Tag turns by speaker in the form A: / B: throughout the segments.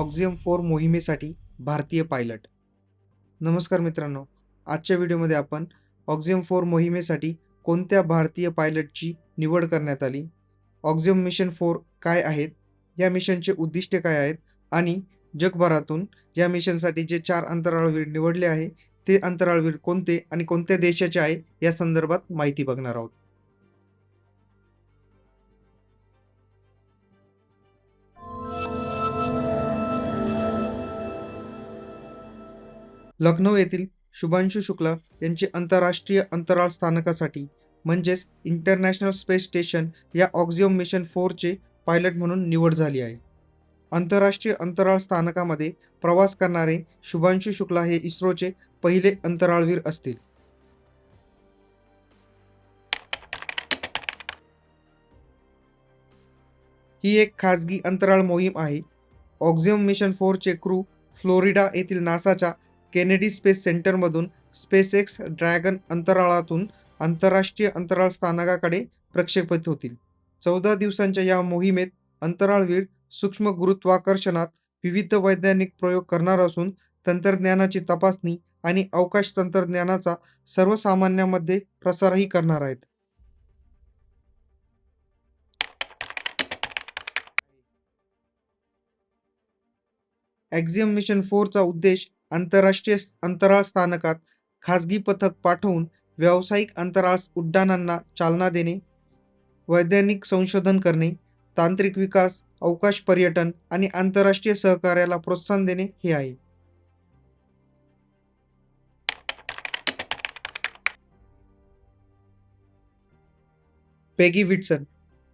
A: ऑक्झियम four मोहिमेसाठी भारतीय pilot. नमस्कार मित्रांनो आजच्या व्हिडिओमध्ये आपण ऑक्झियम फोर मोहिमेसाठी कोणत्या भारतीय पायलटची निवड करण्यात आली? ऑक्झियम मिशन फोर काय आहेत? या मिशनचे उद्दिष्टे काय आहेत? आणि जगभरातून या मिशनसाठी जे चार अंतराळवीर निवडले आहे ते अंतराळवीर कोणते आणि कोणत्या देशाचे आहे या संदर्भात माहिती बघणार आहोत. लखनौ येथील शुभांशु शुक्ला यांचे आंतरराष्ट्रीय अंतराळ स्थानकासाठी म्हणजेच इंटरनॅशनल स्पेस स्टेशन या ऑक्झिओम मिशन फोरचे पायलट म्हणून निवड झाली आहे. आंतरराष्ट्रीय अंतराळ स्थानकामध्ये प्रवास करणारे शुभांशु शुक्ला हे इस्रोचे पहिले अंतराळवीर असतील. ही एक खाजगी अंतराळ मोहीम आहे. ऑक्झिओम मिशन फोरचे क्रू फ्लोरिडा येथील नासाच्या केनेडी स्पेस सेंटरमधून स्पेसएक्स ड्रॅगन अंतराळातून आंतरराष्ट्रीय अंतराळ स्थानकाकडे प्रक्षेपित होतील. चौदा दिवसांच्या या मोहिमेत अंतराळवीर सूक्ष्म गुरुत्वाकर्षणात विविध वैज्ञानिक प्रयोग करणार असून तंत्रज्ञानाची तपासणी आणि अवकाश तंत्रज्ञानाचा सर्वसामान्यांमध्ये प्रसारही करणार आहेत. ॲक्झियम मिशन फोरचा उद्देश आंतरराष्ट्रीय अंतराळ स्थानकात खाजगी पथक पाठवून व्यावसायिक अंतराळ उड्डाणांना चालना देणे वैज्ञानिक संशोधन करणे तांत्रिक विकास अवकाश पर्यटन आणि आंतरराष्ट्रीय सहकार्याला प्रोत्साहन देणे हे आहे. पेगी विटसन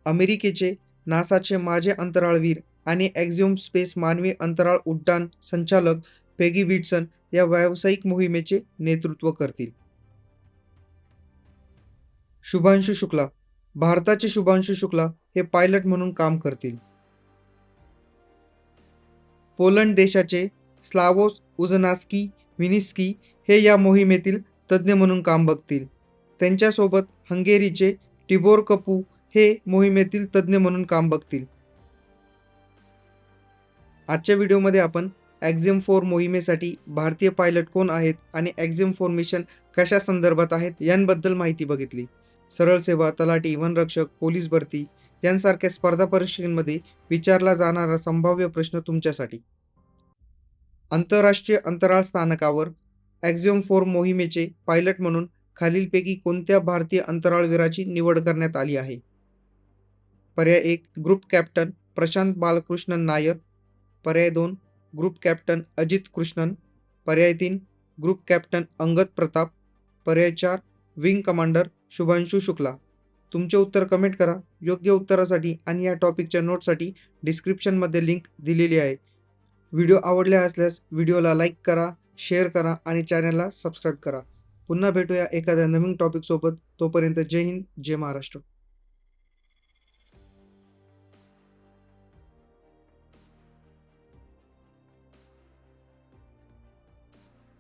A: अमेरिकेचे नासाचे माजी अंतराळवीर आणि ॲक्झियम स्पेस मानवी अंतराळ उड्डाण संचालक पेगी विटसन या व्यावसायिक मोहिमेचे नेतृत्व करतील. शुभांशु शुक्ला भारताचे शुभांशु शुक्ला हे पायलट म्हणून काम करतील. पोलंड देशाचे स्लावोस उझनास्की विनिस्की हे या मोहिमेतील तज्ज्ञ म्हणून काम बघतील. त्यांच्यासोबत हंगेरीचे टिबोर कपू हे मोहिमेतील तज्ज्ञ म्हणून काम बघतील. आजच्या व्हिडिओमध्ये आपण ॲक्झिम फोर मोहिमेसाठी भारतीय पायलट कोण आहेत आणि ॲक्झिम फॉर्मेशन कशा संदर्भात आहेत यांबद्दल माहिती बघितली. सरळ सेवा तलाठी वनरक्षक पोलीस भरती यांसारख्या स्पर्धा परीक्षेमध्ये विचारला जाणारा संभाव्य प्रश्न तुमच्यासाठी. आंतरराष्ट्रीय अंतराळ स्थानकावर ॲक्झिम फोर मोहिमेचे पायलट म्हणून खालीलपैकी कोणत्या भारतीय अंतराळवीराची निवड करण्यात आली आहे? पर्याय एक ग्रुप कॅप्टन प्रशांत बालकृष्णन नायर. पर्याय दोन ग्रुप कॅप्टन अजित कृष्णन पर्याय तीन ग्रुप कॅप्टन अंगद प्रताप पर्याय चार विंग कमांडर शुभांशु शुक्ला. तुमचे उत्तर कमेंट करा. योग्य उत्तरासाठी आणि या टॉपिकच्या नोटसाठी डिस्क्रिप्शनमध्ये लिंक दिलेली आहे. व्हिडिओ आवडले असल्यास व्हिडिओला लाईक करा शेअर करा आणि चॅनलला सबस्क्राईब करा. पुन्हा भेटूया एखाद्या नवीन टॉपिकसोबत तोपर्यंत जय हिंद जय महाराष्ट्र.